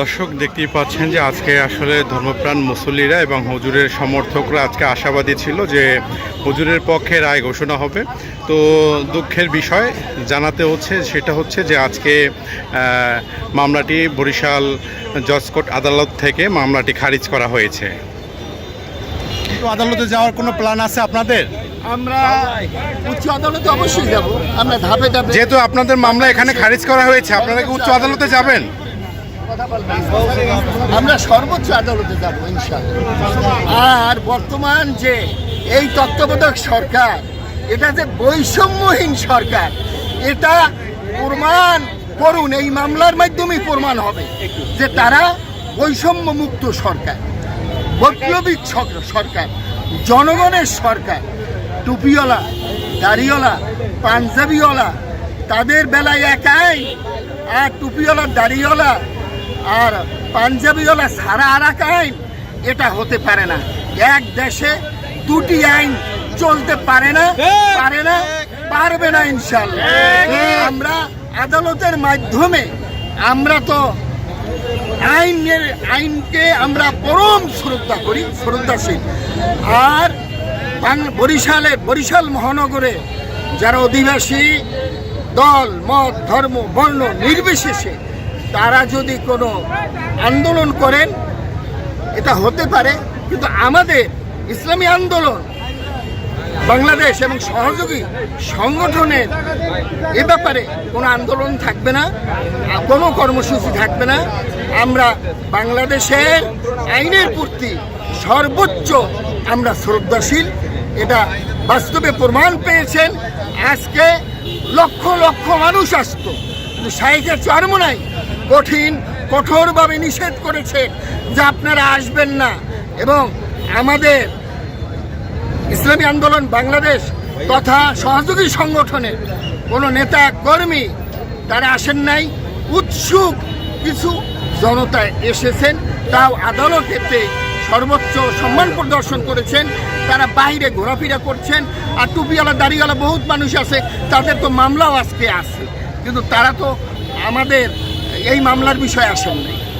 দর্শক দেখতেই পাচ্ছেন যে আজকে আসলে ধর্মপ্রাণ মুসল্লিরা এবং হুজুরের সমর্থকরা আজকে আশাবাদী ছিল যে হুজুরের পক্ষে রায় ঘোষণা হবে। তো দুঃখের বিষয় জানাতে হচ্ছে সেটা হচ্ছে যে আজকে মামলাটি বরিশাল জজ কোর্ট আদালত থেকে মামলাটি খারিজ করা হয়েছে। তো আদালতে যাওয়ার কোনো প্ল্যান আছে আপনাদের? আমরা উচ্চ আদালতে অবশ্যই যাব। আমরা ধাপে ধাপে যেহেতু আপনাদের মামলা এখানে খারিজ করা হয়েছে আপনারা কি উচ্চ আদালতে যাবেন? আমরা সর্বোচ্চ আদালতে যাব, ইনশাআল্লাহ। আর বর্তমান যে এই তত্ত্বাবধায়ক সরকার, এটা যে বৈষম্যহীন সরকার, এটা প্রমাণ করুন, এই মামলার মাধ্যমেই প্রমাণ হবে যে তারা বৈষম্য মুক্ত সরকার, বৈপ্লবিক সর- সরকার, জনগণের সরকার, টুপিওয়ালা, দাড়িওয়ালা, পাঞ্জাবিওয়ালা, তাদের বেলায় একাই আর টুপিওয়ালা, দাড়িওয়ালা আর পাঞ্জাবিওয়ালা সারা আর এক আইন এটা হতে পারে না। এক দেশে দুটি আইন চলতে পারে না পারে না পারবে না ইনশাল্লাহ আমরা আদালতের মাধ্যমে আমরা তো আইনের আইনকে আমরা পরম শ্রদ্ধা করি শ্রদ্ধাশীল। আর বরিশালে বরিশাল মহানগরে যারা অধিবাসী দল মত ধর্ম বর্ণ নির্বিশেষে তারা যদি কোনো আন্দোলন করেন, এটা হতে পারে, কিন্তু আমাদের ইসলামী আন্দোলন, বাংলাদেশ এবং সহযোগী সংগঠনের এ ব্যাপারে কোনো আন্দোলন থাকবে না, কোনো কর্মসূচি থাকবে না। আমরা বাংলাদেশের আইনের প্রতি সর্বোচ্চ আমরা শ্রদ্ধাশীল, এটা বাস্তবে প্রমাণ পেয়েছেন। আজকে লক্ষ লক্ষ মানুষ আসতো, কিন্তু শাইখের চরমনাই কঠিন, কঠোরভাবে নিষেধ করেছে যে আপনারা আসবেন না। এবং আমাদের ইসলামী আন্দোলন বাংলাদেশ তথা সহযোগী সংগঠনের কোনো নেতা, কর্মী তারা আসেন নাই। উৎসুক কিছু জনতা এসেছেন, তাও আদালতেতে সর্বোচ্চ সম্মান প্রদর্শন করেছেন। তারা বাইরে ঘোরাফেরা করছেন। আর টুপিওয়ালা, দাড়িওয়ালা বহুত মানুষ আছে, তাদের তো মামলাও আজকে আছে। কিন্তু তারা তো আমাদের এই মামলার বিষয়ে আসেন নাই।